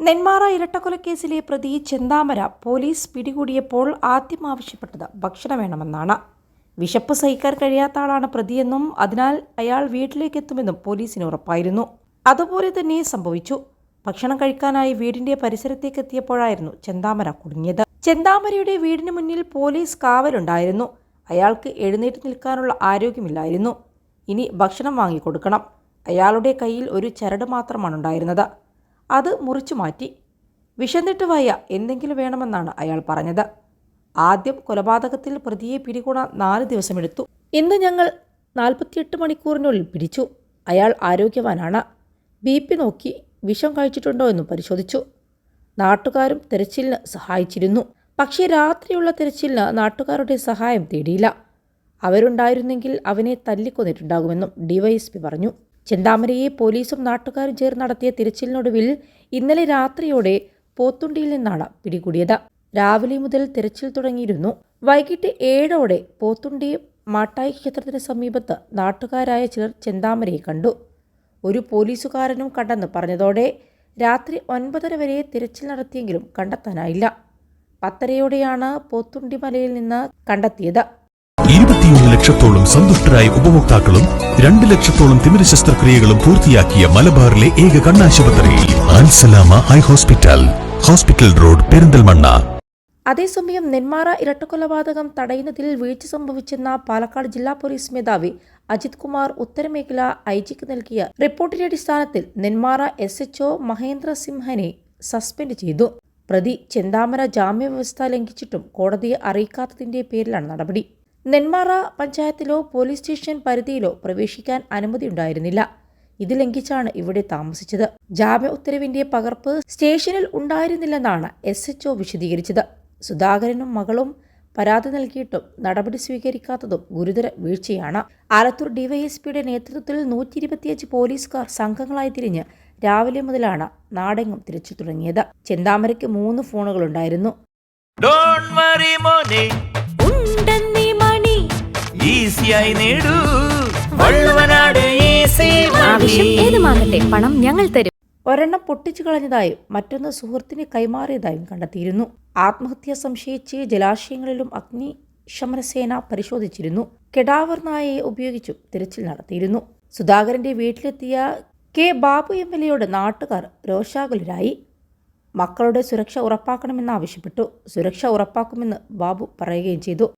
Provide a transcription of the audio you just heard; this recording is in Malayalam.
നെന്മാറ ഇരട്ടക്കൊലക്കേസിലെ പ്രതി ചെന്താമര പോലീസ് പിടികൂടിയപ്പോൾ ആദ്യം ആവശ്യപ്പെട്ടത് ഭക്ഷണം വേണമെന്നാണ്. വിശപ്പ് സഹിക്കാൻ കഴിയാത്ത ആളാണ് പ്രതിയെന്നും അതിനാൽ അയാൾ വീട്ടിലേക്ക് എത്തുമെന്നും പോലീസിന് ഉറപ്പായിരുന്നു. അതുപോലെ തന്നെ സംഭവിച്ചു. ഭക്ഷണം കഴിക്കാനായി വീടിന്റെ പരിസരത്തേക്ക് എത്തിയപ്പോഴായിരുന്നു ചെന്താമര കുടുങ്ങിയത്. ചെന്താമരയുടെ വീടിന് മുന്നിൽ പോലീസ് കാവലുണ്ടായിരുന്നു. അയാൾക്ക് എഴുന്നേറ്റ് നിൽക്കാനുള്ള ആരോഗ്യമില്ലായിരുന്നു. ഇനി ഭക്ഷണം വാങ്ങിക്കൊടുക്കണം. അയാളുടെ കയ്യിൽ ഒരു ചരട് മാത്രമാണ് ഉണ്ടായിരുന്നത് അത് മുറിച്ചു മാറ്റി വിശന്നിട്ട് വയ്യ എന്തെങ്കിലും വേണമെന്നാണ് അയാൾ പറഞ്ഞത്. ആദ്യം കൊലപാതകത്തിൽ പ്രതിയെ പിടികൂടാൻ നാല് ദിവസമെടുത്തു. ഇന്ന് ഞങ്ങൾ നാൽപ്പത്തിയെട്ട് മണിക്കൂറിനുള്ളിൽ പിടിച്ചു. അയാൾ ആരോഗ്യവാനാണ്. ബി പി നോക്കി വിഷം കഴിച്ചിട്ടുണ്ടോ എന്നും പരിശോധിച്ചു. നാട്ടുകാരും തെരച്ചിലിന് സഹായിച്ചിരുന്നു. പക്ഷേ രാത്രിയുള്ള തെരച്ചിലിന് നാട്ടുകാരുടെ സഹായം തേടിയില്ല. അവരുണ്ടായിരുന്നെങ്കിൽ അവനെ തല്ലിക്കൊന്നിട്ടുണ്ടാകുമെന്നും ഡിവൈഎസ്പി പറഞ്ഞു. ചെന്താമരയെ പോലീസും നാട്ടുകാരും ചേർന്ന് നടത്തിയ തിരച്ചിലിനൊടുവിൽ ഇന്നലെ രാത്രിയോടെ പോത്തുണ്ടിയിൽ നിന്നാണ് പിടികൂടിയത്. രാവിലെ മുതൽ തിരച്ചിൽ തുടങ്ങിയിരുന്നു. വൈകിട്ട് ഏഴോടെ പോത്തുണ്ടി മാട്ടായി ക്ഷേത്രത്തിന് സമീപത്ത് നാട്ടുകാരായ ചിലർ ചെന്താമരയെ കണ്ടു. ഒരു പോലീസുകാരനും കണ്ടെന്ന് പറഞ്ഞതോടെ രാത്രി ഒൻപതര വരെ തിരച്ചിൽ നടത്തിയെങ്കിലും കണ്ടെത്താനായില്ല. പത്തരയോടെയാണ് പോത്തുണ്ടി മലയിൽ നിന്ന് കണ്ടെത്തിയത്. ലക്ഷത്തോളം സന്തുഷ്ടരായ ഉപഭോക്താക്കളും രണ്ട് ലക്ഷത്തോളം തിമിര ശസ്ത്രക്രിയകളും പൂർത്തിയാക്കിയ മലബാറിലെ ഏക കണ്ണാശുപത്രി Ansalama eye hospital hospital road Perinthalmanna. അതേസമയം നെന്മാറ ഇരട്ടക്കൊലപാതകം തടയുന്നതിൽ വീഴ്ച സംഭവിച്ചെന്ന പാലക്കാട് ജില്ലാ പോലീസ് മേധാവി അജിത് കുമാർ ഉത്തരമേഖല ഐ ജിക്ക് നൽകിയ റിപ്പോർട്ടിന്റെ അടിസ്ഥാനത്തിൽ നെന്മാറ എസ് എച്ച്ഒ മഹേന്ദ്ര സിംഹനെ സസ്പെൻഡ് ചെയ്തു. പ്രതി ചെന്താമര ജാമ്യവ്യവസ്ഥ ലംഘിച്ചിട്ടും കോടതിയെ അറിയിക്കാത്തതിന്റെ പേരിലാണ് നടപടി. നെന്മാറ പഞ്ചായത്തിലോ പോലീസ് സ്റ്റേഷൻ പരിധിയിലോ പ്രവേശിക്കാൻ അനുമതി ഉണ്ടായിരുന്നില്ല ഇത് ലംഘിച്ചാണ് ഇവിടെ താമസിച്ചത്. ജാമ്യ ഉത്തരവിന്റെ പകർപ്പ് സ്റ്റേഷനിൽ ഉണ്ടായിരുന്നില്ലെന്നാണ് എസ് എച്ച്ഒ വിശദീകരിച്ചത്. സുധാകരനും മകളും പരാതി നൽകിയിട്ടും നടപടി സ്വീകരിക്കാത്തതും ഗുരുതര വീഴ്ചയാണ്. ആലത്തൂർ ഡിവൈഎസ്പിയുടെ നേതൃത്വത്തിൽ നൂറ്റി ഇരുപത്തിയഞ്ച് പോലീസുകാർ സംഘങ്ങളായി തിരിഞ്ഞ് രാവിലെ മുതലാണ് നാടെങ്ങും തിരിച്ചു തുടങ്ങിയത്. ചെന്താമരയ്ക്ക് മൂന്ന് ഫോണുകളുണ്ടായിരുന്നു. ഈസിയായി നേടൂ. വള്ളുവനാട് ആവശ്യം ഏതുമാകട്ടെ പണം ഞങ്ങൾ തരും. ഒരെണ്ണം പൊട്ടിച്ചു കളഞ്ഞതായും മറ്റൊന്ന് സുഹൃത്തിന് കൈമാറിയതായും കണ്ടെത്തിയിരുന്നു. ആത്മഹത്യ സംശയിച്ച് ജലാശയങ്ങളിലും അഗ്നിശമനസേന പരിശോധിച്ചിരുന്നു. കെടാവർ നായയെ ഉപയോഗിച്ചും തിരച്ചിൽ നടത്തിയിരുന്നു. സുധാകരന്റെ വീട്ടിലെത്തിയ കെ ബാബു എം എൽ എയോട് നാട്ടുകാർ രോഷാകുലരായി. മക്കളുടെ സുരക്ഷ ഉറപ്പാക്കണമെന്നാവശ്യപ്പെട്ടു സുരക്ഷ ഉറപ്പാക്കുമെന്ന് ബാബു പറയുകയും ചെയ്തു.